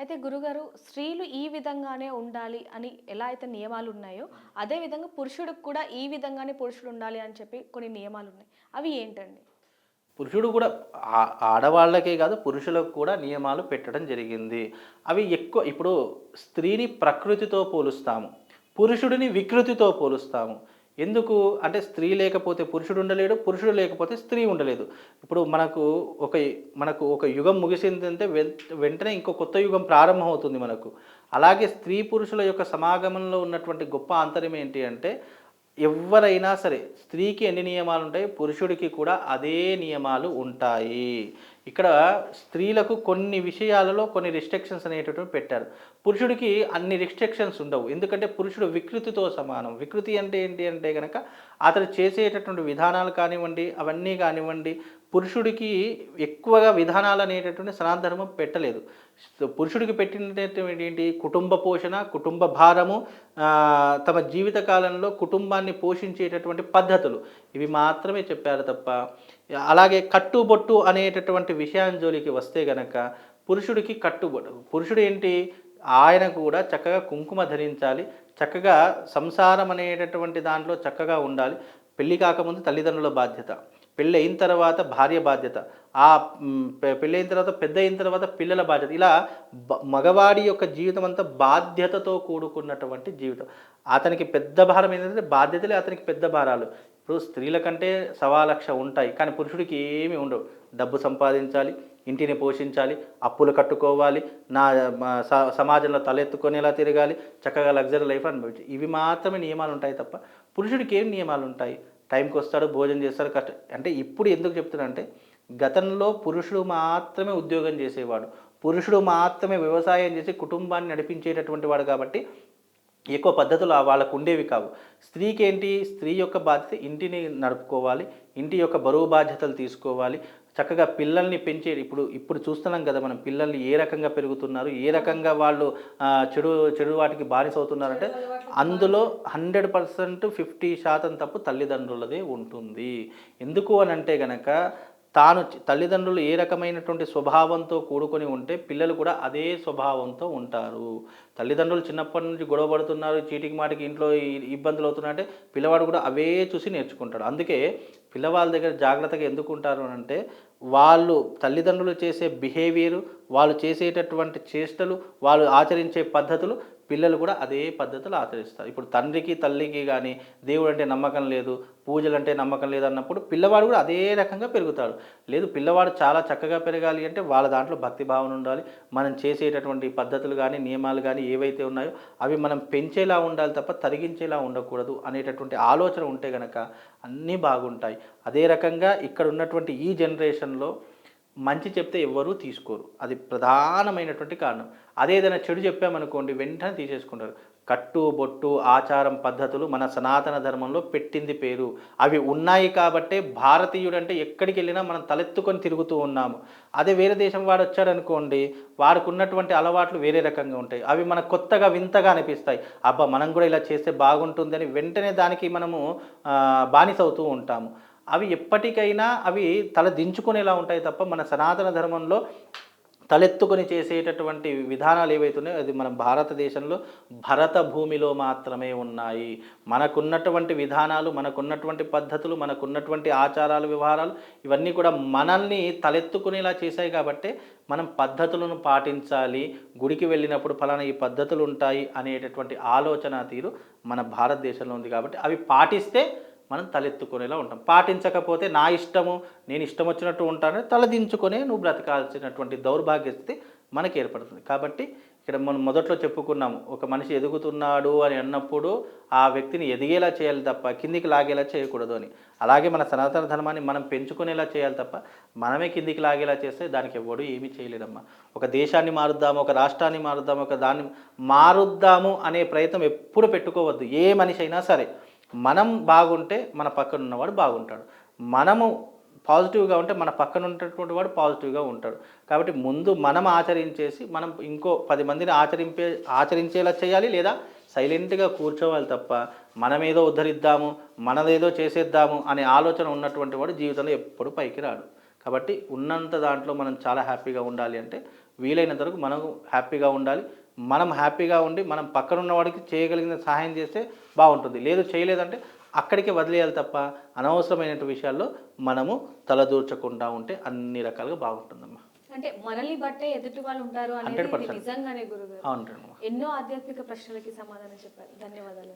అయితే గురుగారు స్త్రీలు ఈ విధంగానే ఉండాలి అని ఎలా అయితే నియమాలు ఉన్నాయో అదే విధంగా పురుషుడికి కూడా ఈ విధంగానే పురుషుడు ఉండాలి అని చెప్పి కొన్ని నియమాలు ఉన్నాయి అవి ఏంటండి? పురుషుడు కూడా ఆడవాళ్ళకే కాదు పురుషులకు కూడా నియమాలు పెట్టడం జరిగింది. అవి ఎక్కువ ఇప్పుడు స్త్రీని ప్రకృతితో పోలుస్తాము పురుషుడిని వికృతితో పోలుస్తాము. ఎందుకు? అంటే స్త్రీ లేకపోతే పురుషుడు ఉండలేడు పురుషుడు లేకపోతే స్త్రీ ఉండలేదు. ఇప్పుడు మనకు ఒక మనకు ఒక యుగం ముగిసిందంటే వెన్- వెంటనే ఇంకో కొత్త యుగం ప్రారంభం అవుతుంది మనకు. అలాగే స్త్రీ పురుషుల యొక్క సమాగమంలో ఉన్నటువంటి గొప్ప అంతరం ఏంటి అంటే ఎవరైనా సరే స్త్రీకి ఎన్ని నియమాలు ఉంటాయి పురుషుడికి కూడా అదే నియమాలు ఉంటాయి. ఇక్కడ స్త్రీలకు కొన్ని విషయాలలో కొన్ని రిస్ట్రిక్షన్స్ అనేటటువంటి పెట్టారు. పురుషుడికి అన్ని రిస్ట్రిక్షన్స్ ఉండవు. ఎందుకంటే పురుషుడు వికృతితో సమానం. వికృతి అంటే ఏంటి అంటే కనుక అతడు చేసేటటువంటి విధానాలు కానివ్వండి అవన్నీ కానివ్వండి పురుషుడికి ఎక్కువగా విధానాలు అనేటటువంటి సనాతన ధర్మం పెట్టలేదు పురుషుడికి పెట్టినటువంటి ఏంటి? కుటుంబ పోషణ కుటుంబ భారము తమ జీవిత కాలంలో కుటుంబాన్ని పోషించేటటువంటి పద్ధతులు. ఇవి మాత్రమే చెప్పారు తప్ప అలాగే కట్టుబొట్టు అనేటటువంటి విషయాన్ని జోలికి వస్తే గనక పురుషుడికి కట్టుబొట్టు పురుషుడు ఏంటి ఆయన కూడా చక్కగా కుంకుమ ధరించాలి చక్కగా సంసారం అనేటటువంటి దాంట్లో చక్కగా ఉండాలి. పెళ్ళి కాకముందు తల్లిదండ్రుల బాధ్యత పెళ్ళి అయిన తర్వాత భార్య బాధ్యత ఆ పెళ్ళి అయిన తర్వాత పెద్ద అయిన తర్వాత పిల్లల బాధ్యత. ఇలా మగవాడి యొక్క జీవితం అంతా బాధ్యతతో కూడుకున్నటువంటి జీవితం. అతనికి పెద్ద భారం ఏంటంటే బాధ్యతలే అతనికి పెద్ద భారాలు. ఇప్పుడు స్త్రీల కంటే సవా లక్ష ఉంటాయి కానీ పురుషుడికి ఏమి ఉండవు. డబ్బు సంపాదించాలి ఇంటిని పోషించాలి అప్పులు కట్టుకోవాలి నా స- సమాజంలో తలెత్తుకొనేలా తిరగాలి చక్కగా లగ్జరీ లైఫ్ అనుభవించి. ఇవి మాత్రమే నియమాలు ఉంటాయి తప్ప పురుషుడికి ఏం నియమాలు ఉంటాయి? టైంకి వస్తాడు భోజనం చేస్తాడు కష్ట అంటే ఇప్పుడు ఎందుకు చెప్తున్నా అంటే గతంలో పురుషుడు మాత్రమే ఉద్యోగం చేసేవాడు. పురుషుడు మాత్రమే వ్యవసాయం చేసి కుటుంబాన్ని నడిపించేటటువంటి వాడు కాబట్టి ఎక్కువ పద్ధతులు వాళ్ళకు ఉండేవి కావు. స్త్రీకి ఏంటి స్త్రీ యొక్క బాధ్యత ఇంటిని నడుపుకోవాలి. ఇంటి యొక్క బరువు బాధ్యతలు తీసుకోవాలి. చక్కగా పిల్లల్ని పెంచే ఇప్పుడు ఇప్పుడు చూస్తున్నాం కదా మనం పిల్లల్ని ఏ రకంగా పెరుగుతున్నారు? ఏ రకంగా వాళ్ళు చెడు చెడు వాటికి బానిస అవుతున్నారంటే అందులో హండ్రెడ్ పర్సెంట్ ఫిఫ్టీ శాతం తప్పు తల్లిదండ్రులదే ఉంటుంది. ఎందుకు అని అంటే గనక తాను తల్లిదండ్రులు ఏ రకమైనటువంటి స్వభావంతో కూడుకొని ఉంటే పిల్లలు కూడా అదే స్వభావంతో ఉంటారు. తల్లిదండ్రులు చిన్నప్పటి నుంచి గొడవ పడుతున్నారు చీటికి మాటికి ఇంట్లో ఇబ్బందులు అవుతున్నారంటే పిల్లవాడు కూడా అవే చూసి నేర్చుకుంటాడు. అందుకే పిల్లవాళ్ళ దగ్గర జాగ్రత్తగా ఎందుకు ఉంటారు అని అంటే వాళ్ళు తల్లిదండ్రులు చేసే బిహేవియర్ వాళ్ళు చేసేటటువంటి చేష్టలు వాళ్ళు ఆచరించే పద్ధతులు పిల్లలు కూడా అదే పద్ధతిలో ఆచరిస్తారు. ఇప్పుడు తండ్రికి తల్లికి కానీ దేవుడు అంటే నమ్మకం లేదు పూజలు అంటే నమ్మకం లేదు అన్నప్పుడు పిల్లవాడు కూడా అదే రకంగా పెరుగుతాడు. లేదు పిల్లవాడు చాలా చక్కగా పెరగాలి అంటే వాళ్ళ దాంట్లో భక్తి భావన ఉండాలి. మనం చేసేటటువంటి పద్ధతులు కానీ నియమాలు కానీ ఏవైతే ఉన్నాయో అవి మనం పెంచేలా ఉండాలి తప్ప తరిగించేలా ఉండకూడదు అనేటటువంటి ఆలోచన ఉంటే కనుక అన్నీ బాగుంటాయి. అదే రకంగా ఇక్కడ ఉన్నటువంటి ఈ జనరేషన్లో మంచి చెప్తే ఎవ్వరూ తీసుకోరు. అది ప్రధానమైనటువంటి కారణం. అదే ఏదైనా చెడు చెప్పామనుకోండి వెంటనే తీసేసుకుంటారు. కట్టు బొట్టు ఆచారం పద్ధతులు మన సనాతన ధర్మంలో పెట్టింది పేరు. అవి ఉన్నాయి కాబట్టే భారతీయుడంటే ఎక్కడికి వెళ్ళినా మనం తలెత్తుకొని తిరుగుతూ ఉన్నాము. అదే వేరే దేశం వాడు వచ్చాడనుకోండి వాడికి ఉన్నటువంటి అలవాట్లు వేరే రకంగా ఉంటాయి. అవి మనకు కొత్తగా వింతగా అనిపిస్తాయి. అబ్బా మనం కూడా ఇలా చేస్తే బాగుంటుందని వెంటనే దానికి మనము బానిసవుతూ బానిస అవుతూ ఉంటాము. అవి ఎప్పటికైనా అవి తల దించుకునేలా ఉంటాయి తప్ప మన సనాతన ధర్మంలో తలెత్తుకొని చేసేటటువంటి విధానాలు ఏవైతున్నాయో అది మన భారతదేశంలో భరత భూమిలో మాత్రమే ఉన్నాయి. మనకున్నటువంటి విధానాలు మనకున్నటువంటి పద్ధతులు మనకున్నటువంటి ఆచారాలు వ్యవహారాలు ఇవన్నీ కూడా మనల్ని తలెత్తుకునేలా చేశాయి కాబట్టి మనం పద్ధతులను పాటించాలి. గుడికి వెళ్ళినప్పుడు ఫలానా ఈ పద్ధతులు ఉంటాయి అనేటటువంటి ఆలోచన తీరు మన భారతదేశంలో ఉంది కాబట్టి అవి పాటిస్తే మనం తలెత్తుకునేలా ఉంటాం. పాటించకపోతే నా ఇష్టము నేను ఇష్టం వచ్చినట్టు ఉంటానని తలదించుకునే నువ్వు బ్రతకాల్సినటువంటి దౌర్భాగ్య స్థితి మనకి ఏర్పడుతుంది. కాబట్టి ఇక్కడ మనం మొదట్లో చెప్పుకున్నాము ఒక మనిషి ఎదుగుతున్నాడు అని అన్నప్పుడు ఆ వ్యక్తిని ఎదిగేలా చేయాలి తప్ప కిందికి లాగేలా చేయకూడదు అని. అలాగే మన సనాతన ధర్మాన్ని మనం పెంచుకునేలా చేయాలి తప్ప మనమే కిందికి లాగేలా చేస్తే దానికి ఎవడు ఏమీ చేయలేదమ్మా ఒక దేశాన్ని మారుద్దాము ఒక రాష్ట్రాన్ని మారుద్దాము ఒక దాన్ని మారుద్దాము అనే ప్రయత్నం ఎప్పుడు పెట్టుకోవద్దు. ఏ మనిషి అయినా సరే. మనం బాగుంటే మన పక్కన ఉన్నవాడు బాగుంటాడు. మనము పాజిటివ్గా ఉంటే మన పక్కన ఉన్నటువంటి వాడు పాజిటివ్గా ఉంటాడు. కాబట్టి ముందు మనం ఆచరించేసి మనం ఇంకో పది మందిని ఆచరింపే ఆచరించేలా చేయాలి లేదా సైలెంట్గా కూర్చోవాలి తప్ప మనమేదో ఉద్ధరిద్దాము మనదేదో చేసేద్దాము అనే ఆలోచన ఉన్నటువంటి వాడు జీవితంలో ఎప్పుడు పైకి రాడు. కాబట్టి ఉన్నంత దాంట్లో మనం చాలా హ్యాపీగా ఉండాలి అంటే వీలైనంత వరకు మనం హ్యాపీగా ఉండాలి. మనం హ్యాపీగా ఉండి మనం పక్కన ఉన్నవాడికి చేయగలిగిన సహాయం చేస్తే బాగుంటుంది. లేదు చేయలేదంటే అక్కడికి వదిలేయాలి తప్ప అనవసరమైన విషయాల్లో మనము తలదూర్చకుండా ఉంటే అన్ని రకాలుగా బాగుంటుందమ్మా. అంటే మనల్ని బట్టే ఎదుటి వాళ్ళు ఉంటారు అనేది ఇది 100%. నిజంగానే అవునండి ఎన్నో ఆధ్యాత్మిక ప్రశ్నలకి సమాధానం చెప్పారు. ధన్యవాదాలు.